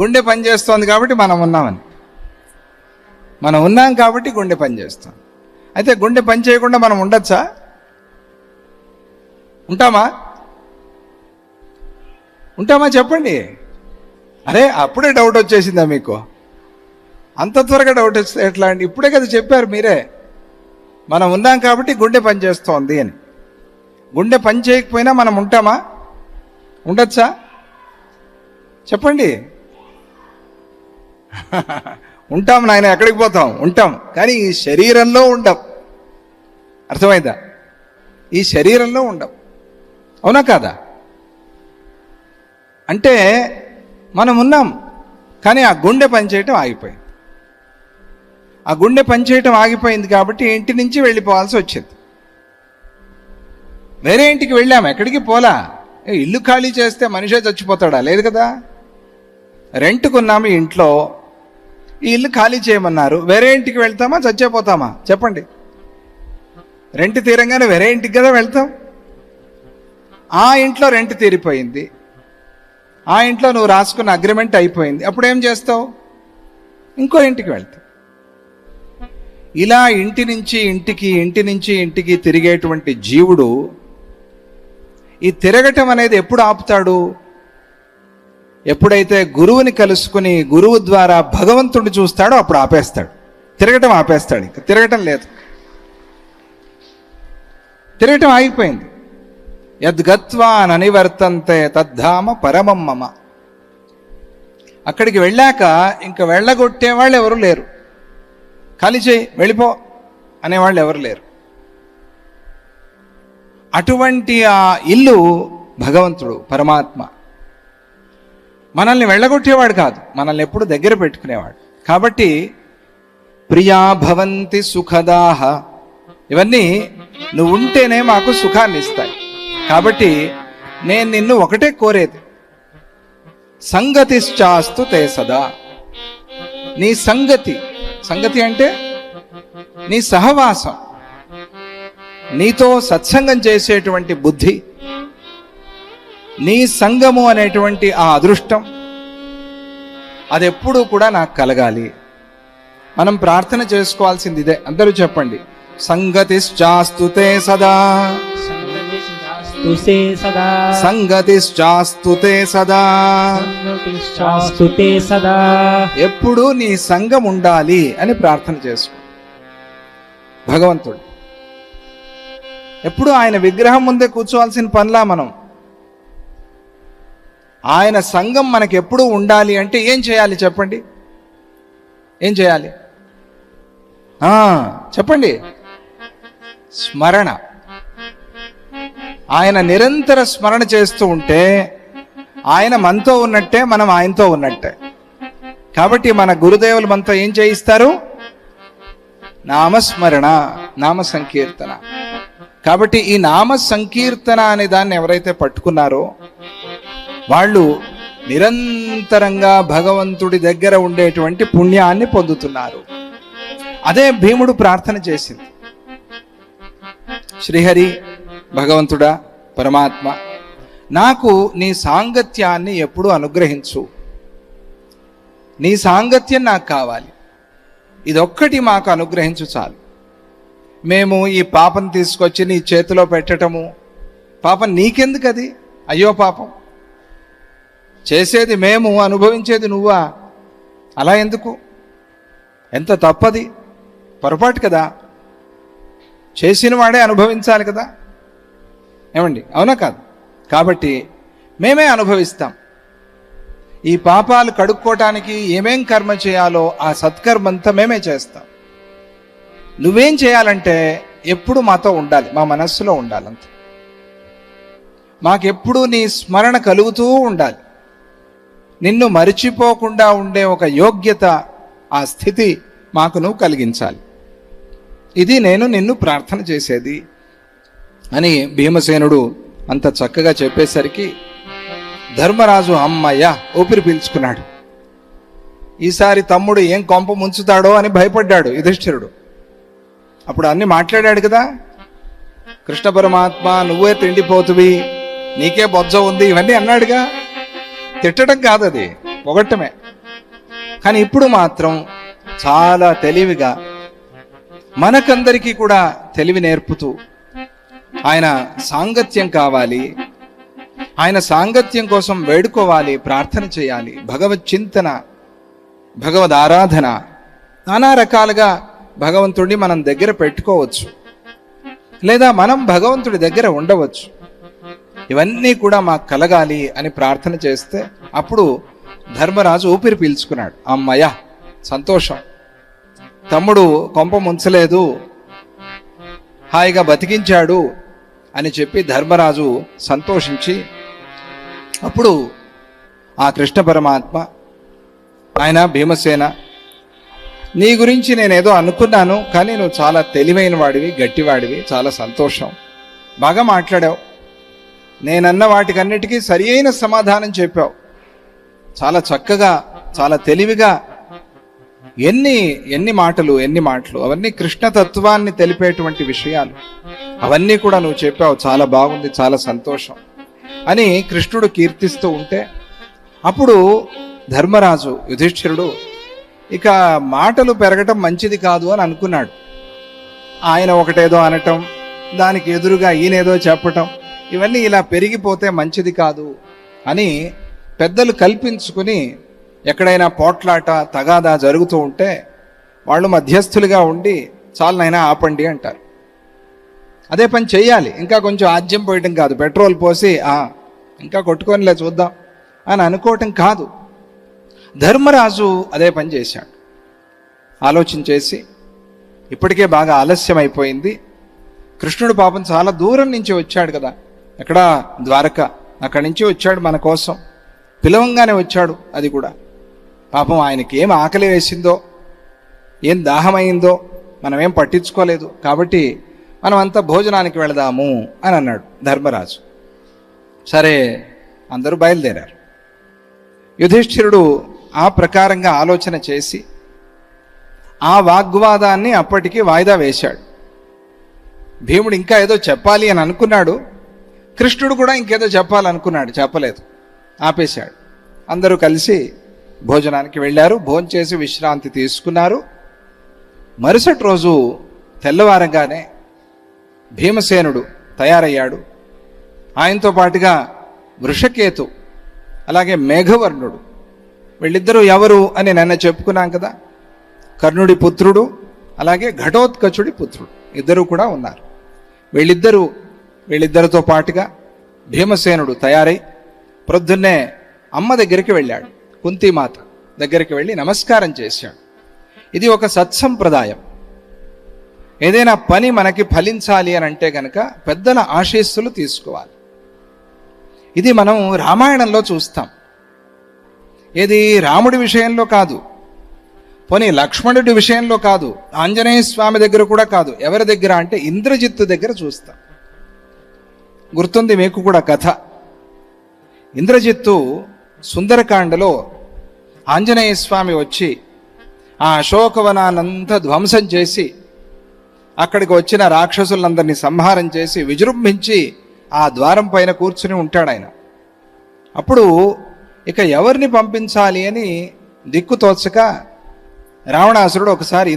గుండె పనిచేస్తోంది కాబట్టి మనం ఉన్నామని. మనం ఉన్నాం కాబట్టి గుండె పనిచేస్తాం అయితే గుండె పని చేయకుండా మనం ఉండొచ్చా? ఉంటామా? ఉంటామా చెప్పండి. అరే అప్పుడే డౌట్ వచ్చేసిందా మీకు? అంత త్వరగా డౌట్ వస్తే ఎట్లా అండి? ఇప్పుడే కదా చెప్పారు మీరే. మనం ఉన్నాం కాబట్టి గుండె పని చేస్తోంది అని. గుండె పని చేయకపోయినా మనం ఉంటామా? ఉండొచ్చా? చెప్పండి. ఉంటాం నాయన ఎక్కడికి పోతాం? ఉంటాం. కానీ ఈ శరీరంలో ఉండం అర్థమైందా? ఈ శరీరంలో ఉండం అవునా కాదా? అంటే మనం ఉన్నాం కానీ ఆ గుండె పనిచేయటం ఆగిపోయింది. ఆ గుండె పనిచేయటం ఆగిపోయింది కాబట్టి ఇంటి నుంచి వెళ్ళిపోవాల్సి వచ్చింది. వేరే ఇంటికి వెళ్ళాం ఎక్కడికి పోలా? ఇల్లు ఖాళీ చేస్తే మనిషే చచ్చిపోతాడా? లేదు కదా? రెంట్కున్నాము ఇంట్లో ఈ ఇల్లు ఖాళీ చేయమన్నారు. వేరే ఇంటికి వెళ్తామా? చచ్చిపోతామా చెప్పండి. రెంట్ తీరంగానే వేరే ఇంటికి కదా వెళ్తాం? ఆ ఇంట్లో రెంట్ తీరిపోయింది. ఆ ఇంట్లో నువ్వు రాసుకున్న అగ్రిమెంట్ అయిపోయింది. అప్పుడు ఏం చేస్తావు? ఇంకో ఇంటికి వెళ్తావు. ఇలా ఇంటి నుంచి ఇంటికి ఇంటి నుంచి ఇంటికి తిరిగేటువంటి జీవుడు ఈ తిరగటం అనేది ఎప్పుడు ఆపుతాడు? ఎప్పుడైతే గురువుని కలుసుకుని గురువు ద్వారా భగవంతుడిని చూస్తాడో అప్పుడు ఆపేస్తాడు. తిరగటం ఆపేస్తాడు ఇంకా. తిరగటం లేదు. తిరగటం ఆగిపోయింది. యద్గత్వా ననివర్తంతే తద్ధామ పరమం మమ. అక్కడికి వెళ్ళాక ఇంక వెళ్ళగొట్టే వాళ్ళు ఎవరు లేరు. ఖాళీ చేయి వెళ్ళిపో అనేవాళ్ళు ఎవరు లేరు. అటువంటి ఆ ఇల్లు భగవంతుడు పరమాత్మ. మనల్ని వెళ్ళగొట్టేవాడు కాదు మనల్ని ఎప్పుడు దగ్గర పెట్టుకునేవాడు. కాబట్టి ప్రియా భవంతి సుఖదాహ ఇవన్నీ నువ్వు ఉంటేనే మాకు సుఖాన్ని ఇస్తాయి. కాబట్టి నేను నిన్ను ఒకటే కోరేది. సంగతిశ్చాస్తు తే సదా. నీ సంగతి సంగతి అంటే నీ సహవాసం నీతో సత్సంగం చేసేటువంటి బుద్ధి నీ సంగము అనేటువంటి ఆ అదృష్టం అది ఎప్పుడూ కూడా నాకు కలగాలి. మనం ప్రార్థన చేసుకోవాల్సింది ఇదే. అందరూ చెప్పండి. సంగతిశ్చాస్తుతే సదా. స్తుతే సదా. సంగతిశ్చాస్తుతే సదా. స్తుతే సదా. ఎప్పుడూ నీ సంఘం ఉండాలి అని ప్రార్థన చేసుకో. భగవంతుడు. ఎప్పుడు ఆయన విగ్రహం ముందే కూర్చోవాల్సిన పనిలా మనం. ఆయన సంఘం మనకు ఎప్పుడు ఉండాలి అంటే ఏం చేయాలి చెప్పండి? ఏం చేయాలి? చెప్పండి. స్మరణ. ఆయన నిరంతర స్మరణ చేస్తూ ఉంటే ఆయన మనతో ఉన్నట్టే మనం ఆయనతో ఉన్నట్టే. కాబట్టి మన గురుదేవులు మనతో ఏం చేయిస్తారు? నామస్మరణ నామ సంకీర్తన కాబట్టి ఈ నామ సంకీర్తన అనే దాన్ని ఎవరైతే పట్టుకున్నారో వాళ్ళు నిరంతరంగా భగవంతుడి దగ్గర ఉండేటువంటి పుణ్యాన్ని పొందుతున్నారు. అదే భీముడు ప్రార్థన చేసింది. శ్రీహరి భగవంతుడా పరమాత్మ నాకు నీ సాంగత్యాన్ని ఎప్పుడు అనుగ్రహించు. నీ సాంగత్యం నాకు కావాలి. ఇదొక్కటి మాకు అనుగ్రహించు చాలు. మేము ఈ పాపం తీసుకొచ్చి నీ చేతిలో పెట్టటము. పాపం నీకెందుకు అది అయ్యో పాపం. చేసేది మేము అనుభవించేది నువ్వా? అలా ఎందుకు? ఎంత తప్పది? పొరపాటు కదా. చేసిన వాడే అనుభవించాలి కదా. ఏమండి? అవునా కాదు. కాబట్టి మేమే అనుభవిస్తాం. ఈ పాపాలు కడుక్కోవటానికి ఏమేం కర్మ చేయాలో ఆ సత్కర్మంతా మేమే చేస్తాం. నువ్వేం చేయాలంటే ఎప్పుడు మాతో ఉండాలి. మా మనస్సులో ఉండాలంత. మాకెప్పుడు నీ స్మరణ కలుగుతూ ఉండాలి. నిన్ను మరిచిపోకుండా ఉండే ఒక యోగ్యత ఆ స్థితి మాకు నువ్వు కలిగించాలి. ఇది నేను నిన్ను ప్రార్థన చేసేది అని భీమసేనుడు అంత చక్కగా చెప్పేసరికి ధర్మరాజు అమ్మయ్య ఊపిరి పీల్చుకున్నాడు. ఈసారి తమ్ముడు ఏం కొంప ముంచుతాడో అని భయపడ్డాడు యుధిష్ఠిరుడు. అప్పుడు అన్ని మాట్లాడాడు కదా కృష్ణ పరమాత్మ నువ్వే తిండిపోతువి నీకే బొజ్జ ఉంది ఇవన్నీ అన్నాడుగా. తిట్టడం కాదు అది పొగట్టమే కానీ ఇప్పుడు మాత్రం చాలా తెలివిగా మనకందరికీ కూడా తెలివి నేర్పుతూ ఆయన సాంగత్యం కావాలి ఆయన సాంగత్యం కోసం వేడుకోవాలి ప్రార్థన చేయాలి భగవత్ చింతన భగవద్ ఆరాధన నానా రకాలుగా భగవంతుడిని మనం దగ్గర పెట్టుకోవచ్చు. లేదా మనం భగవంతుడి దగ్గర ఉండవచ్చు. ఇవన్నీ కూడా మాకు కలగాలి అని ప్రార్థన చేస్తే అప్పుడు ధర్మరాజు ఊపిరి పీల్చుకున్నాడు. అమ్మయ్య సంతోషం. తమ్ముడు కొంప ముంచలేదు. హాయిగా బతికించాడు అని చెప్పి ధర్మరాజు సంతోషించి అప్పుడు ఆ కృష్ణ పరమాత్మ ఆయన భీమసేన నీ గురించి నేనేదో అనుకున్నాను కానీ నువ్వు చాలా తెలివైన వాడివి గట్టివాడివి చాలా సంతోషం. బాగా మాట్లాడావు. నేనన్న వాటికన్నిటికీ సరి అయిన సమాధానం చెప్పావు. చాలా చక్కగా చాలా తెలివిగా ఎన్ని ఎన్ని మాటలు ఎన్ని మాటలు అవన్నీ కృష్ణతత్వాన్ని తెలిపేటువంటి విషయాలు. అవన్నీ కూడా నువ్వు చెప్పావు చాలా బాగుంది చాలా సంతోషం అని కృష్ణుడు కీర్తిస్తూ ఉంటే అప్పుడు ధర్మరాజు యుధిష్ఠిరుడు ఇక మాటలు పెరగటం మంచిది కాదు అని అనుకున్నాడు. ఆయన ఒకటేదో అనటం దానికి ఎదురుగా ఈయనేదో చెప్పటం ఇవన్నీ ఇలా పెరిగిపోతే మంచిది కాదు అని పెద్దలు కల్పించుకుని ఎక్కడైనా పోట్లాట తగాదా జరుగుతూ ఉంటే వాళ్ళు మధ్యస్థులుగా ఉండి చాలనైనా ఆపండి అంటారు. అదే పని చేయాలి ఇంకా కొంచెం ఆజ్యం పోయటం కాదు. పెట్రోల్ పోసి "ఆ, ఇంకా కొట్టుకొనిలే చూద్దాం అని అనుకోవటం కాదు. ధర్మరాజు అదే పని చేశాడు. ఆలోచన చేసి ఇప్పటికే బాగా ఆలస్యం అయిపోయింది కృష్ణుడు పాపం చాలా దూరం నుంచి వచ్చాడు కదా. ఎక్కడ? ద్వారక. అక్కడి నుంచి వచ్చాడు మన కోసం. పిలవంగానే వచ్చాడు అది కూడా. పాపం ఆయనకి ఏం ఆకలి వేసిందో ఏం దాహమైందో మనమేం పట్టించుకోలేదు. కాబట్టి మనం అంతా భోజనానికి వెళదాము అని అన్నాడు ధర్మరాజు. సరే అందరూ బయలుదేరారు. యుధిష్ఠిరుడు ఆ ప్రకారంగా ఆలోచన చేసి ఆ వాగ్వాదాన్ని అప్పటికి వాయిదా వేశాడు. భీముడు ఇంకా ఏదో చెప్పాలి అని అనుకున్నాడు. కృష్ణుడు కూడా ఇంకేదో చెప్పాలనుకున్నాడు చెప్పలేదు. ఆపేశాడు. అందరూ కలిసి భోజనానికి వెళ్ళారు భోంచేసి విశ్రాంతి తీసుకున్నారు. మరుసటి రోజు తెల్లవారంగానే భీమసేనుడు తయారయ్యాడు. ఆయనతో పాటుగా వృషకేతు అలాగే మేఘవర్ణుడు. వీళ్ళిద్దరూ ఎవరు అని నిన్న చెప్పుకున్నాం కదా కర్ణుడి పుత్రుడు అలాగే ఘటోత్కచుడి పుత్రుడు. ఇద్దరు కూడా ఉన్నారు. వీళ్ళిద్దరూ వీళ్ళిద్దరితో పాటుగా భీమసేనుడు తయారై ప్రొద్దున్నే అమ్మ దగ్గరికి వెళ్ళాడు. కుంతిమాత దగ్గరికి వెళ్ళి నమస్కారం చేశాడు. ఇది ఒక సత్సంప్రదాయం. ఏదైనా పని మనకి ఫలించాలి అని అంటే గనక పెద్దల ఆశీస్సులు తీసుకోవాలి. ఇది మనం రామాయణంలో చూస్తాం. ఇది రాముడి విషయంలో కాదు. పోనీ లక్ష్మణుడి విషయంలో కాదు. ఆంజనేయ స్వామి దగ్గర కూడా కాదు. ఎవరి దగ్గర అంటే ఇంద్రజిత్తు దగ్గర చూస్తాం. గుర్తుంది మీకు కూడా కథ. ఇంద్రజిత్తు సుందరకాండలో ఆంజనేయ స్వామి వచ్చి ఆ అశోకవనాన్నంతా ధ్వంసం చేసి అక్కడికి వచ్చిన రాక్షసులందరినీ సంహారం చేసి విజృంభించి ఆ ద్వారం పైన కూర్చుని ఉంటాడు ఆయన. అప్పుడు ఇక ఎవరిని పంపించాలి అని దిక్కు తోచక రావణాసురుడు ఒకసారి